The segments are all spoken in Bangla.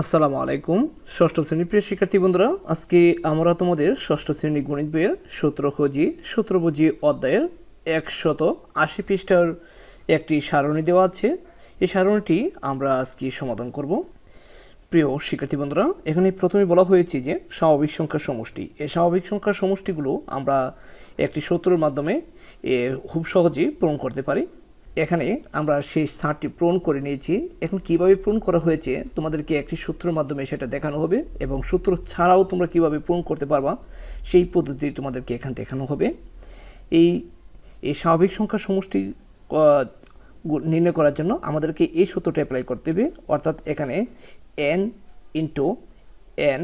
আসসালামু আলাইকুম, ষষ্ঠ শ্রেণির প্রিয় শিক্ষার্থী বন্ধুরা, আজকে আমরা তোমাদের ষষ্ঠ শ্রেণি গণিত বইয়ের সূত্র খোঁজি। সূত্র বুঝি অধ্যায়ের একশত আশি পৃষ্ঠার একটি সারণী দেওয়া আছে। এই সারণীটি আমরা আজকে সমাধান করব। প্রিয় শিক্ষার্থী বন্ধুরা, এখানে প্রথমে বলা হয়েছে যে স্বাভাবিক সংখ্যার সমষ্টি। এই স্বাভাবিক সংখ্যার সমষ্টিগুলো আমরা একটি সূত্রের মাধ্যমে খুব সহজেই পূরণ করতে পারি। এখানে আমরা সেই স্থানটি পূরণ করে নিয়েছি। এখন কীভাবে পূরণ করা হয়েছে, তোমাদেরকে একটি সূত্রের মাধ্যমে সেটা দেখানো হবে এবং সূত্র ছাড়াও তোমরা কীভাবে পূরণ করতে পারবা সেই পদ্ধতি তোমাদেরকে এখানে দেখানো হবে। এই এই স্বাভাবিক সংখ্যা সমষ্টি নির্ণয় করার জন্য আমাদেরকে এই সূত্রটা অ্যাপ্লাই করতে হবে। অর্থাৎ এখানে এন ইন্টু এন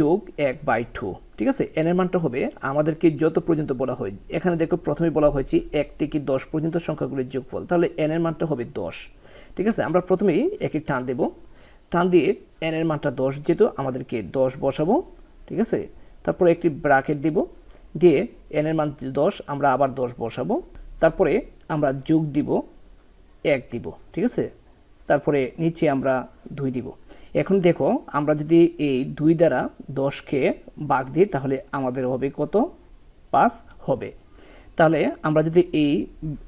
যোগ এক বাই টু ঠিক আছে? এন এর মানটা হবে আমাদেরকে যত পর্যন্ত বলা হয়, এখানে দেখো প্রথমে বলা হয়েছে এক থেকে দশ পর্যন্ত সংখ্যাগুলির যোগফল, তাহলে এন এর মানটা হবে দশ, ঠিক আছে? আমরা প্রথমেই একটি টান দেব, টান দিয়ে এন এর মানটা দশ যেহেতু আমাদেরকে দশ বসাবো, ঠিক আছে? তারপরে একটি ব্রাকেট দিব, দিয়ে এন এর মান দশ, আমরা আবার দশ বসাবো, তারপরে আমরা যোগ দিব, এক দিব, ঠিক আছে? তারপরে নিচে আমরা দুই দিব। এখন দেখো, আমরা যদি এই দুই দ্বারা দশকে বাঘ দিই, তাহলে আমাদের হবে কত? পাঁচ হবে। তাহলে আমরা যদি এই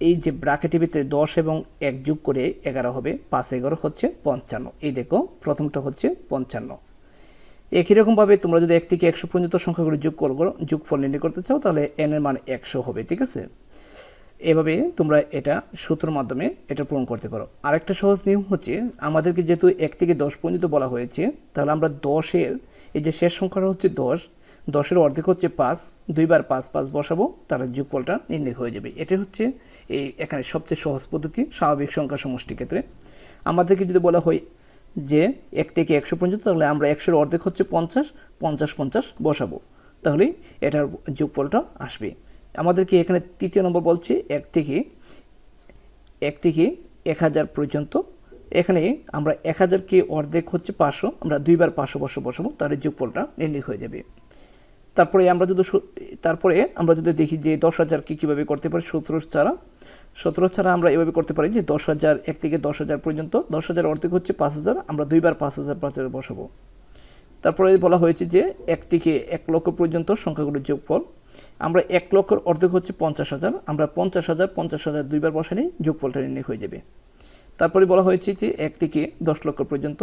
এই যে ব্রাকেটের ভিতরে দশ এবং এক যোগ করে এগারো হবে, পাঁচ এগারো হচ্ছে পঞ্চান্ন। এই দেখো, প্রথমটা হচ্ছে পঞ্চান্ন। একই রকমভাবে তোমরা যদি এক থেকে একশো পর্যন্ত সংখ্যাগুলো যোগ করো, যোগফল নির্ণয় করতে চাও, তাহলে এন এর মান একশো হবে, ঠিক আছে? এভাবে তোমরা এটা সূত্রের মাধ্যমে এটা পূরণ করতে পারো। আরেকটা সহজ নিয়ম হচ্ছে, আমাদেরকে যেহেতু এক থেকে দশ পর্যন্ত বলা হয়েছে, তাহলে আমরা দশের, এই যে শেষ সংখ্যাটা হচ্ছে দশ, দশের অর্ধেক হচ্ছে পাঁচ দুইবার পাঁচ পাঁচ বসাবো, তাহলে যোগফলটা নির্ণয় হয়ে যাবে। এটা হচ্ছে এই এখানে সবচেয়ে সহজ পদ্ধতি স্বাভাবিক সংখ্যা সমষ্টির ক্ষেত্রে। আমাদেরকে যদি বলা হয় যে এক থেকে একশো পর্যন্ত, তাহলে আমরা একশোর অর্ধেক হচ্ছে পঞ্চাশ পঞ্চাশ পঞ্চাশ বসাবো। তাহলেই এটার যোগফলটা আসবে। আমাদেরকে এখানে তৃতীয় নম্বর বলছে, এক থেকে এক থেকে এক হাজার পর্যন্ত। এখানে আমরা এক হাজারকে অর্ধেক হচ্ছে পাঁচশো, আমরা দুইবার পাঁচশো বসে বসাবো তাহলে যোগফলটা নির্ণয় হয়ে যাবে। তারপরে আমরা যদি তারপরে আমরা যদি দেখি যে দশ হাজারকে কীভাবে করতে পারি, সতেরো ছাড়া। সতেরো ছাড়া আমরা এভাবে করতে পারি যে দশ হাজার এক থেকে দশ হাজার পর্যন্ত, দশ হাজার অর্ধেক হচ্ছে পাঁচ হাজার, আমরা দুইবার পাঁচ হাজার পাঁচ হাজার বসাবো। তারপরে বলা হয়েছে যে এক থেকে এক লক্ষ পর্যন্ত সংখ্যাগুলোর যোগফল। আমরা এক লক্ষর অর্ধেক হচ্ছে পঞ্চাশ হাজার, আমরা পঞ্চাশ হাজার পঞ্চাশ হাজার দুইবার বসালেই যোগফলটা নির্ণয় হয়ে যাবে। তারপরে বলা হয়েছে যে এক থেকে দশ লক্ষ পর্যন্ত,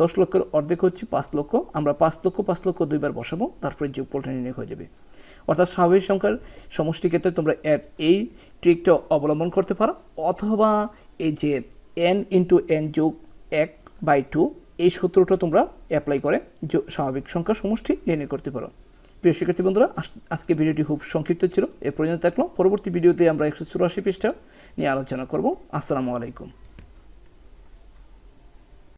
দশ লক্ষের অর্ধেক হচ্ছে পাঁচ লক্ষ, আমরা পাঁচ লক্ষ পাঁচ লক্ষ দুইবার বসাবো, তারপরে যোগফলটা নির্ণয় হয়ে যাবে। অর্থাৎ স্বাভাবিক সংখ্যার সমষ্টি ক্ষেত্রে তোমরা এই ট্রিকটা অবলম্বন করতে পারো, অথবা এই যে এন ইন্টু এন যোগ এক বাই টু এই সূত্রটা তোমরা অ্যাপ্লাই করে স্বাভাবিক সংখ্যা সমষ্টি নির্ণয় করতে পারো। প্রিয় শিক্ষার্থী বন্ধুরা আজ- আজকে ভিডিওটি খুব সংক্ষিপ্ত ছিল। এ পর্যন্ত থাকল। পরবর্তী ভিডিওতে আমরা একশো চুরাশি পৃষ্ঠা নিয়ে আলোচনা করব। আসসালামু আলাইকুম।